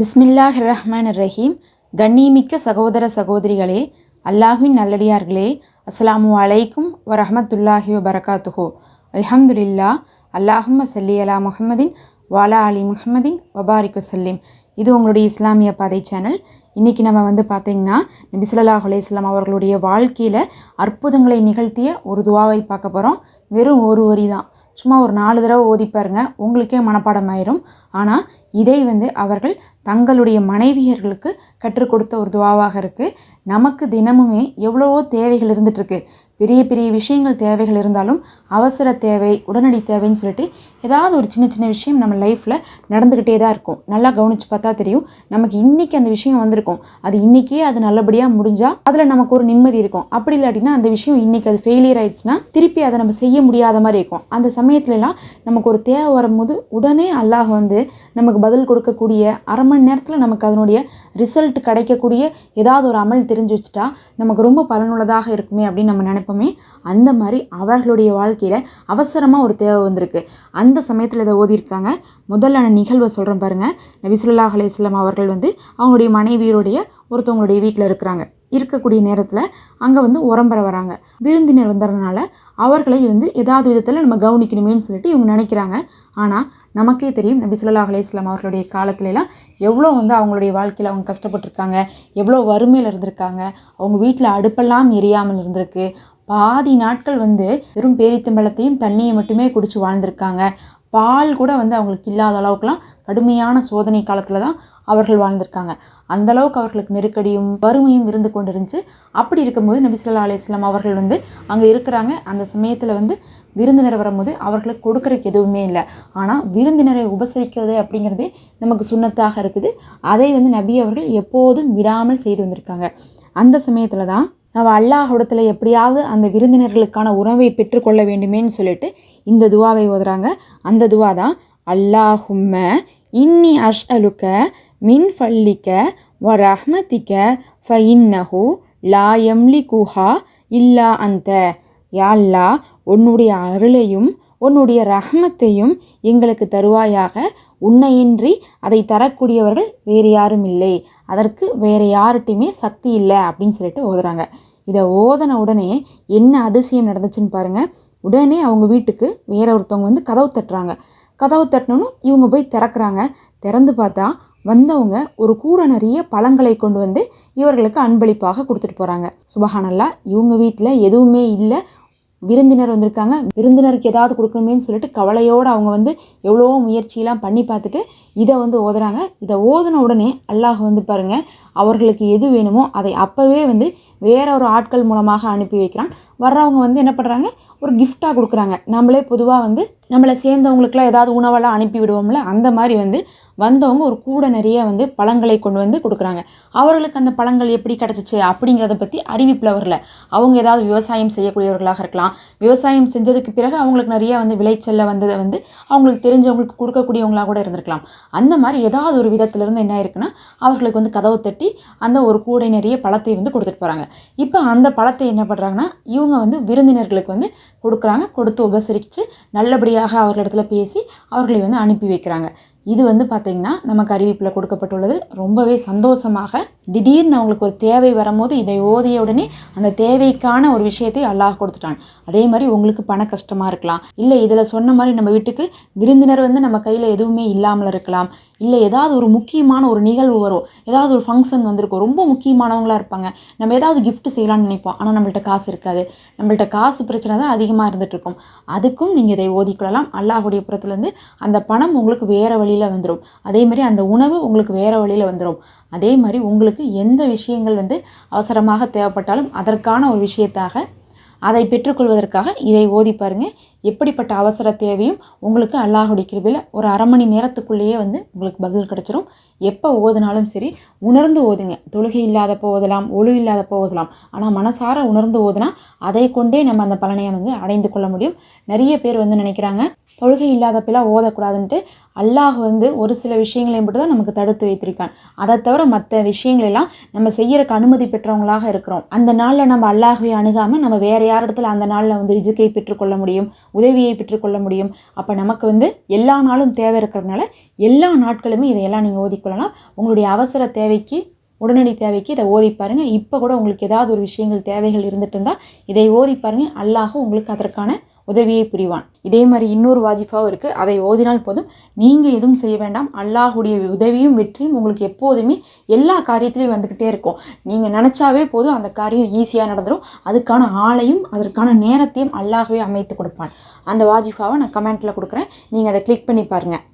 பிஸ்மில்லாஹ் ரஹ்மான் ரஹீம் கண்ணியமிக்க சகோதர சகோதரிகளே அல்லாஹ்வின் நல்லடியார்களே அஸ்ஸலாமு அலைக்கும் வரஹமத்துல்லாஹி வபரகாத்துஹு. அல்ஹம்துலில்லா அல்லாஹும் சல்லி அலா முஹம்மதின் வாலா அலி முஹம்மதின் வபாரிக் வசல்லிம் இது உங்களுடைய இஸ்லாமிய பாதை சேனல். இன்றைக்கி நம்ம வந்து பார்த்திங்கன்னா நபிசுல்லா ஸல்லல்லாஹு அவர்களுடைய வாழ்க்கையில் அற்புதங்களை நிகழ்த்திய ஒரு துவாவை பார்க்க போகிறோம் வெறும் ஒரு வரி தான். சும்மா ஒரு நாலு தடவை ஓதி பாருங்க உங்களுக்கே மனப்பாடம் ஆயிரும். ஆனால் இதை வந்து அவர்கள் தங்களுடைய மனைவியர்களுக்கு கற்றுக் கொடுத்த ஒரு துவாவாக இருக்குது நமக்கு தினமுமே எவ்வளவோ தேவைகள் இருந்துகிட்ருக்கு பெரிய பெரிய விஷயங்கள் தேவைகள் இருந்தாலும் அவசர தேவை உடனடி தேவைன்னு சொல்லிட்டு ஏதாவது ஒரு சின்ன சின்ன விஷயம் நம்ம லைஃப்பில் நடந்துக்கிட்டே தான் இருக்கும். நல்லா கவனித்து பார்த்தா தெரியும். நமக்கு இன்றைக்கி அந்த விஷயம் வந்திருக்கும். அது இன்றைக்கே அது நல்லபடியாக முடிஞ்சால் அதில் நமக்கு ஒரு நிம்மதி இருக்கும். அப்படி இல்லாட்டினா அந்த விஷயம் இன்றைக்கி அது ஃபெயிலியர் ஆயிடுச்சுன்னா திருப்பி அதை நம்ம செய்ய முடியாத மாதிரி இருக்கும். அந்த சமயத்துலலாம் நமக்கு ஒரு தேவை வரும்போது உடனே அல்லாஹ் வந்து நமக்கு பதில் கொடுக்கக்கூடிய அரை மணி நேரத்தில் நமக்கு அதனுடைய ரிசல்ட் கிடைக்கக்கூடிய ஏதாவது ஒரு அமல் தெரிஞ்சு வச்சுட்டா நமக்கு ரொம்ப பலனுள்ளதாக இருக்குமே அப்படின்னு நம்ம நினைப்போமே. அந்த மாதிரி அவர்களுடைய வாழ்க்கையில் அவசரமாக ஒரு தேவை வந்திருக்கு. அந்த சமயத்தில் இதை ஓதியிருக்காங்க. முதல்ல நிகழ்வை சொல்கிறேன் பாருங்கள் நபிசுல்லா அலையம் அவர்கள் வந்து அவங்களுடைய மனைவியருடைய ஒருத்தவங்களுடைய வீட்டில் இருக்கிறாங்க. இருக்கக்கூடிய நேரத்தில் அங்கே வந்து உரம்பர வராங்க. விருந்தினர் வந்ததுனால அவர்களை வந்து ஏதாவது விதத்தில் நம்ம கவனிக்கணுமேன்னு சொல்லிட்டு இவங்க நினைக்கிறாங்க. ஆனால் நமக்கே தெரியும் நபி ஸல்லல்லாஹு அலைஹி அவர்களுடைய காலத்துலலாம் எவ்வளோ வந்து அவங்களுடைய வாழ்க்கையில் அவங்க கஷ்டப்பட்டிருக்காங்க. எவ்வளோ வறுமையில் இருந்திருக்காங்க. அவங்க வீட்டில் அடுப்பெல்லாம் எரியாமல் இருந்திருக்கு. பாதி நாட்கள் வந்து வெறும் பேரித்தம்பளத்தையும் தண்ணியை மட்டுமே குடித்து வாழ்ந்திருக்காங்க. பால் கூட வந்து அவங்களுக்கு இல்லாத அளவுக்குலாம் கடுமையான சோதனை காலத்தில் தான் அவர்கள் வாழ்ந்திருக்காங்க. அந்த அளவுக்கு அவர்களுக்கு நெருக்கடியும் வறுமையும் இருந்து கொண்டு இருந்துச்சு அப்படி இருக்கும்போது நபிசுல்லா ஸல்லல்லாஹு அவர்கள் வந்து அங்கே இருக்கிறாங்க. அந்த சமயத்தில் வந்து விருந்தினர் வரும்போது அவர்களுக்கு கொடுக்கறதுக்கு எதுவுமே இல்லை. ஆனால் விருந்தினரை உபசரிக்கிறது அப்படிங்கிறதே நமக்கு சுண்ணத்தாக இருக்குது. அதை வந்து நபி அவர்கள் எப்போதும் விடாமல் செய்து வந்திருக்காங்க. அந்த சமயத்தில் தான் நம்ம அல்லாஹிடத்தில் எப்படியாவது அந்த விருந்தினர்களுக்கான உணவை பெற்றுக்கொள்ள வேண்டுமேன்னு சொல்லிட்டு இந்த துவாவை ஓதுறாங்க. அந்த துவா தான் அல்லாஹும்ம இன்னி அஷ் அலுக்க மின் ஃபல்லிக்க வ ரஹ்மதிக்க ஃப இன்னஹு லா எம்லி குஹா இல்லா அந்த. யாழ்லா உன்னுடைய அருளையும் உன்னுடைய ரஹ்மத்தையும் எங்களுக்கு தருவாயாக உன்னையின்றி அதை தரக்கூடியவர்கள் வேறு யாரும் இல்லை. அதற்கு வேறு யார்கிட்டையுமே சக்தி இல்லை அப்படின்னு சொல்லிட்டு ஓதுறாங்க. இதை ஓதன உடனே என்ன அதிசயம் நடந்துச்சுன்னு பாருங்கள் உடனே அவங்க வீட்டுக்கு வேற ஒருத்தவங்க வந்து கதவு தட்டுறாங்க. கதவு தட்டணும் இவங்க போய் திறக்கிறாங்க. திறந்து பார்த்தா வந்தவங்க ஒரு கூட நிறைய பழங்களை கொண்டு வந்து இவர்களுக்கு அன்பளிப்பாக கொடுத்துட்டு போகிறாங்க சுபஹானல்லா இவங்க வீட்டில் எதுவுமே இல்லை. விருந்தினர் வந்திருக்காங்க. விருந்தினருக்கு ஏதாவது கொடுக்கணுமேன்னு சொல்லிட்டு கவலையோடு அவங்க வந்து எவ்வளோ முயற்சியெல்லாம் பண்ணி பார்த்துட்டு இதை வந்து ஓதுறாங்க. இதை ஓதுன உடனே அல்லாஹ் வந்து பாருங்கள் அவர்களுக்கு எது வேணுமோ அதை அப்போவே வந்து வேற ஒரு ஆட்கள் மூலமாக அனுப்பி வைக்கிறான். வர்றவங்க வந்து என்ன பண்ணுறாங்க ஒரு கிஃப்டாக கொடுக்குறாங்க. நம்மளே பொதுவாக வந்து நம்மளை சேர்ந்தவங்களுக்குலாம் ஏதாவது உணவெல்லாம் அனுப்பி விடுவோம்ல அந்த மாதிரி வந்து வந்தவங்க ஒரு கூட நிறைய வந்து பழங்களை கொண்டு வந்து கொடுக்குறாங்க. அவர்களுக்கு அந்த பழங்கள் எப்படி கிடச்சிச்சு அப்படிங்கிறத பற்றி அறிவிப்பில் வரல. அவங்க ஏதாவது விவசாயம் செய்யக்கூடியவர்களாக இருக்கலாம். விவசாயம் செஞ்சதுக்கு பிறகு அவங்களுக்கு நிறைய வந்து விளைச்சலில் வந்ததை வந்து அவங்களுக்கு தெரிஞ்சவங்களுக்கு கொடுக்கக்கூடியவங்களாக கூட இருந்திருக்கலாம். அந்த மாதிரி ஏதாவது ஒரு விதத்துலேருந்து என்ன இருக்குன்னா அவர்களுக்கு வந்து கதவை தட்டி அந்த ஒரு கூடை நிறைய பழத்தை வந்து கொடுத்துட்டு போகிறாங்க இப்போ அந்த பழத்தை என்ன பண்ணுறாங்கன்னா இவங்க வந்து விருந்தினர்களுக்கு வந்து கொடுக்குறாங்க. கொடுத்து உபசரித்து நல்லபடியாக அவர்களிடத்துல பேசி அவர்களை வந்து அனுப்பி வைக்கிறாங்க. இது வந்து பார்த்திங்கன்னா நமக்கு அறிவிப்பில் கொடுக்கப்பட்டுள்ளது. ரொம்பவே சந்தோஷமாக திடீர்னு அவங்களுக்கு ஒரு தேவை வரும்போது இதை ஓதிய உடனே அந்த தேவைக்கான ஒரு விஷயத்தை அல்லாஹ் கொடுத்துட்டான். அதே மாதிரி உங்களுக்கு பண கஷ்டமாக இருக்கலாம். இல்லை இதில் சொன்ன மாதிரி நம்ம வீட்டுக்கு விருந்தினர் வந்து நம்ம கையில் எதுவுமே இல்லாமல் இருக்கலாம். இல்லை ஏதாவது ஒரு முக்கியமான ஒரு நிகழ்வு வரும். ஏதாவது ஒரு ஃபங்க்ஷன் வந்திருக்கும். ரொம்ப முக்கியமானவங்களாக இருப்பாங்க. நம்ம ஏதாவது கிஃப்ட் செய்யலாம்னு நினைப்போம். ஆனால் நம்மள்ட்ட காசு இருக்காது. நம்மள்ட்ட காசு பிரச்சனை தான் அதிகமாக இருந்துகிட்ருக்கும் அதுக்கும் நீங்கள் இதை ஓதிக்கொள்ளலாம் அல்லாஹுடைய புறத்துலேருந்து அந்த பணம் உங்களுக்கு வேறு வழியில் வந்துடும் அதே மாதிரி அந்த உணவு உங்களுக்கு வேறு வழியில் வந்துடும் அதே மாதிரி உங்களுக்கு எந்த விஷயங்கள் வந்து அவசரமாக தேவைப்பட்டாலும் அதற்கான ஒரு விஷயத்தாக அதை பெற்றுக்கொள்வதற்காக இதை ஓதி பாருங்கள் எப்படிப்பட்ட அவசர தேவையும் உங்களுக்கு அல்லாஹுடைய கிருபையில் ஒரு அரை மணி நேரத்துக்குள்ளேயே வந்து உங்களுக்கு பதில் கிடச்சிரும். எப்போ ஓதுனாலும் சரி உணர்ந்து ஓதுங்க. தொழுகை இல்லாதப்போ ஓதலாம் ஒழு இல்லாதப்போ ஓதலாம். ஆனால் மனசார உணர்ந்து ஓதுனா அதை கொண்டே நம்ம அந்த பலனையை வந்து அடைந்து கொள்ள முடியும். நிறைய பேர் வந்து நினைக்கிறாங்க தொழுகை இல்லாதப்பெல்லாம் ஓதக்கூடாதுன்ட்டு அல்லாஹ் வந்து ஒரு சில விஷயங்களை மட்டும் தான் நமக்கு தடுத்து வைத்திருக்கான். அதை தவிர மற்ற விஷயங்களெல்லாம் நம்ம செய்கிறக்கு அனுமதி பெற்றவங்களாக இருக்கிறோம். அந்த நாளில் நம்ம அல்லாஹுவை அணுகாமல் நம்ம வேறு யார் இடத்துல அந்த நாளில் வந்து ரிஜுக்கை பெற்றுக்கொள்ள முடியும் உதவியை பெற்றுக்கொள்ள முடியும்? அப்போ நமக்கு வந்து எல்லா நாளும் தேவை இருக்கிறதுனால எல்லா நாட்களுமே இதையெல்லாம் நீங்கள் ஓதிக்கொள்ளலாம். உங்களுடைய அவசர தேவைக்கு உடனடி தேவைக்கு இதை ஓதி பாருங்கள் இப்போ கூட உங்களுக்கு ஏதாவது ஒரு விஷயங்கள் தேவைகள் இருந்துட்டு இருந்தால் இதை ஓதி பாருங்கள் அல்லாஹ் உங்களுக்கு அதற்கான உதவியை புரிவான். இதே மாதிரி இன்னொரு வாஜிஃபாவும் இருக்குது அதை ஓதினால் போதும். நீங்கள் எதுவும் செய்ய வேண்டாம். அல்லாஹுடைய உதவியும் வெற்றியும் உங்களுக்கு எப்போதுமே எல்லா காரியத்திலையும் வந்துக்கிட்டே இருக்கும். நீங்கள் நினச்சாவே போதும் அந்த காரியம் ஈஸியாக நடந்துடும் அதுக்கான ஆளையும் அதற்கான நேரத்தையும் அல்லாஹவே அமைத்து கொடுப்பான். அந்த வாஜிஃபாவை நான் கமெண்ட்டில் கொடுக்குறேன். நீங்கள் அதை கிளிக் பண்ணி பாருங்கள்